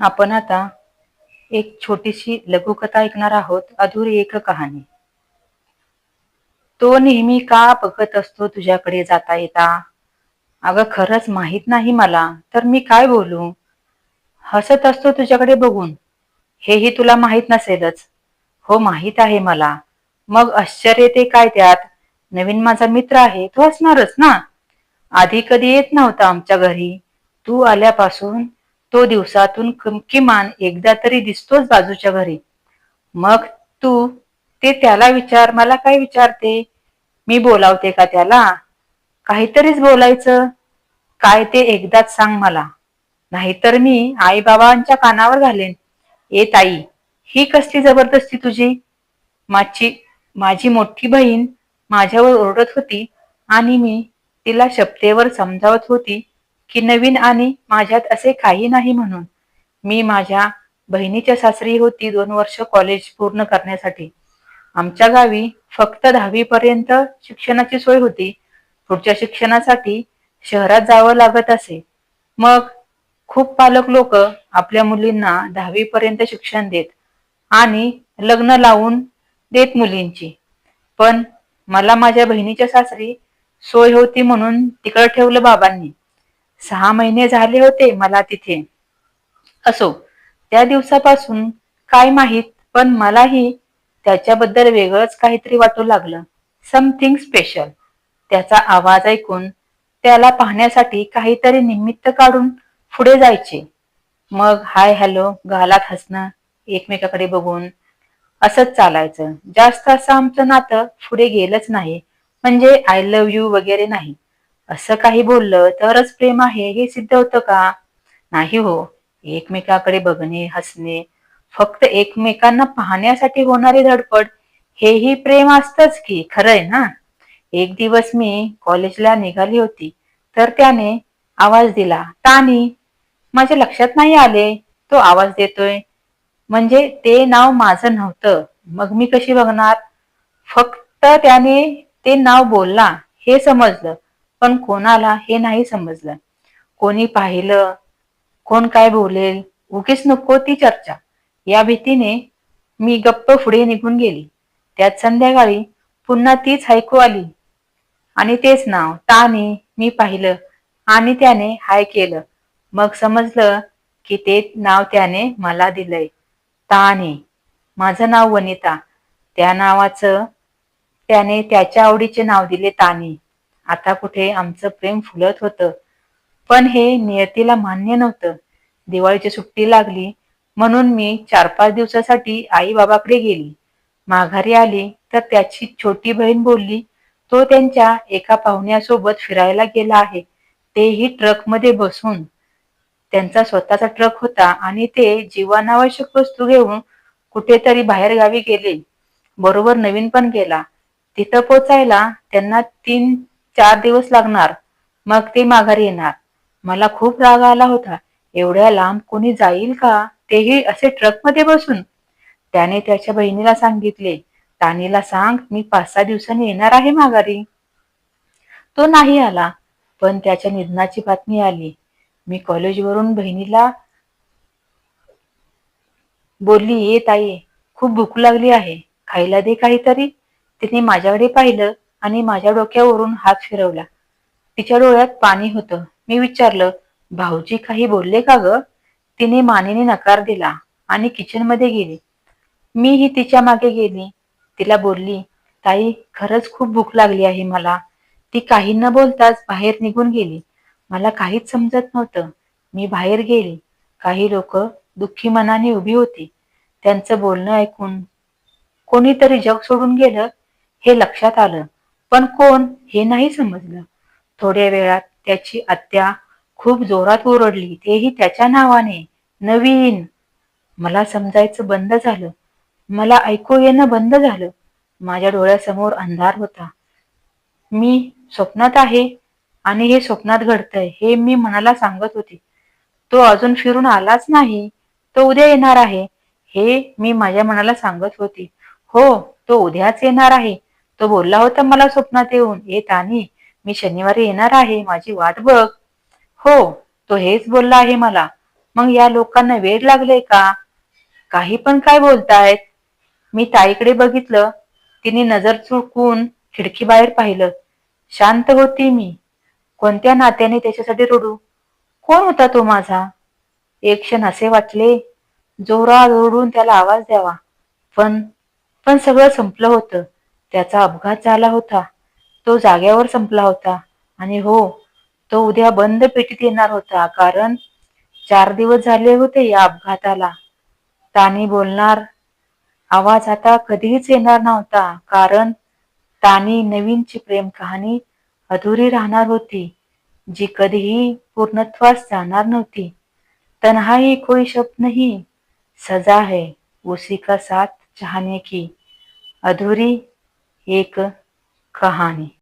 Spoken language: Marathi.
आपण आता एक छोटीशी लघुकथा ऐकणार आहोत अधुरी एक कहाणी. तो नेहमी का बघत असतो तुझ्याकडे जाता येता? अगं खरंच माहीत नाही मला तर मी काय बोलू? हसत असतो तुझ्याकडे बघून. हेही तुला माहीत नसेलच. हो माहीत आहे मला. मग आश्चर्य ते काय त्यात? नवीन माझा मित्र आहे तो असणारच ना? आधी कधी येत नव्हता आमच्या घरी. तू आल्यापासून तो दिवसातून किमान एकदा तरी दिसतोच बाजूच्या घरी. मग तू ते त्याला विचार मला काय विचारते? मी बोलावते का त्याला? काहीतरीच बोलायचं. काय ते एकदाच सांग मला. नाहीतर मी आई बाबांच्या कानावर घालेन. ए ताई ही कसली जबरदस्ती तुझी? माझी माझी मोठी बहीण माझ्यावर ओरडत होती आणि मी तिला शपथेवर समजावत होती. की नवीन आणि माझ्यात असे काही नाही म्हणून. मी माझ्या बहिणीच्या सासरी होती दोन वर्ष कॉलेज पूर्ण करण्यासाठी. आमच्या गावी फक्त दहावी पर्यंत शिक्षणाची सोय होती. पुढच्या शिक्षणासाठी शहरात जावं लागत असे. मग खूप पालक लोक आपल्या मुलींना दहावी पर्यंत शिक्षण देत आणि लग्न लावून देत मुलींची. पण मला माझ्या बहिणीच्या सासरी सोय होती म्हणून तिकडं ठेवलं बाबांनी. सहा महिने झाले होते मला तिथे. असो त्या दिवसापासून काय माहीत पण मलाही त्याच्याबद्दल वेगळंच काहीतरी वाटू लागलं. समथिंग स्पेशल त्याचा आवाज ऐकून त्याला पाहण्यासाठी काहीतरी निमित्त काढून पुढे जायचे. मग हाय हॅलो गालात हसणं एकमेकाकडे बघून असंच चालायचं. जास्त असं आमचं नातं पुढे गेलंच नाही. म्हणजे आय लव्ह यू वगैरे नाही. असं काही बोललं तरच प्रेम आहे हे सिद्ध होतं का? नाही हो. एकमेकाकडे बघणे हसणे फक्त एकमेकांना पाहण्यासाठी होणारी धडपड हेही प्रेम असतच की खरंय ना? एक दिवस मी कॉलेजला निघाली होती तर त्याने आवाज दिला तानी माझ्या लक्षात नाही आले. तो आवाज देतोय म्हणजे ते नाव माझं नव्हतं. मग मी कशी बघणार? फक्त त्याने ते नाव बोलला हे समजलं. पण कोणाला हे नाही समजलं. कोणी पाहिलं कोण काय बोलेल उगीच नको ती चर्चा. या भीतीने मी गप्प पुढे निघून गेली. त्यात संध्याकाळी पुन्हा तीच हायकू आली. आणि तेच नाव तानी मी पाहिलं आणि त्याने हाय केलं. मग समजलं की ते नाव त्याने मला दिलंय. ताने. माझं नाव वनिता. त्या नावाचं त्याने त्याच्या आवडीचे नाव दिले तानी. आता कुठे आमचं प्रेम फुलत होतं. पण हे नियतीला मान्य नव्हतं. दिवाळीची सुट्टी लागली म्हणून मी चार पाच दिवसासाठी आई बाबाकडे गेली. माघारी आली तर त्याची छोटी बहीण बोलली तो त्यांच्या एका पाहुण्यासोबत फिरायला गेला आहे. तेही ट्रकमध्ये बसून. त्यांचा स्वतःचा ट्रक होता आणि ते जीवनावश्यक वस्तू घेऊन कुठेतरी बाहेर गावी गेले. बरोबर नवीन पण गेला. तिथं पोचायला त्यांना तीन चार दिवस लागणार. मग ते माघारी येणार. मला खूप राग आला होता. एवढ्या लांब कोणी जाईल का? तेही असे ट्रकमध्ये बसून. त्याने त्याच्या बहिणीला सांगितले तानीला सांग मी पाच सहा दिवसांनी येणार आहे माघारी. तो नाही आला पण त्याच्या निधनाची बातमी आली. मी कॉलेजवरून बहिणीला बोलली ये ताई खूप भूक लागली आहे. खायला दे काहीतरी. तिने माझ्याकडे पाहिलं. आणि माझ्या डोक्यावरून हात फिरवला. तिच्या डोळ्यात पाणी होतं. मी विचारलं भाऊजी काही बोलले का ग? तिने मानेने नकार दिला आणि किचनमध्ये गेली. मीही तिच्यामागे गेली. तिला बोलली ताई खरंच खूप भूक लागली आहे मला. ती काही न बोलताच बाहेर निघून गेली. मला काहीच समजत नव्हतं. मी बाहेर गेली. काही लोक दुःखी मनाने उभी होती. त्यांचं बोलणं ऐकून कोणीतरी जग सोडून गेलं हे लक्षात आलं. पण कोण हे नाही समजलं. थोड्या वेळात त्याची आत्या खूप जोरात ओरडली. तेही त्याच्या नावाने. नवीन. मला समजायचं बंद झालं. मला ऐकू येणं बंद झालं. माझ्या डोळ्यासमोर अंधार होता. मी स्वप्नात आहे आणि हे स्वप्नात घडतंय हे मी मनाला सांगत होते. तो अजून फिरून आलाच नाही. तो उद्या येणार आहे हे मी माझ्या मनाला सांगत होती. हो तो उद्याच येणार आहे. तो बोलला होता मला स्वप्नात येऊन येत आणि मी शनिवारी येणार आहे माझी वाट बघ. हो. तो हेच बोलला आहे मला. मग या लोकांना वेळ लागले का? काही पण काय बोलतायत. मी ताईकडे बघितलं. तिने नजर चुकवून खिडकीबाहेर पाहिलं. शांत होती मी. कोणत्या नात्याने त्याच्यासाठी रडू? कोण होता तो माझा? एक क्षण असे वाटले जोरात ओरडून त्याला आवाज द्यावा. पण पण सगळं संपलं होतं. त्याचा अपघात झाला होता. तो जाग्यावर संपला होता. आणि हो तो उद्या बंद पेटीत येणार होता कारण चार दिवस झाले होते या अपघाताला. तानी बोलणार आवाज आता कधीच येणार नव्हता कारण तानी नवीनची प्रेम कहाणी अधुरी राहणार होती जी कधीही पूर्णत्वास जाणार नव्हती. तन्हाई कोई शब्द नहीं सजा है उसी का साथ चाहने की. अधूरी एक कहाणी.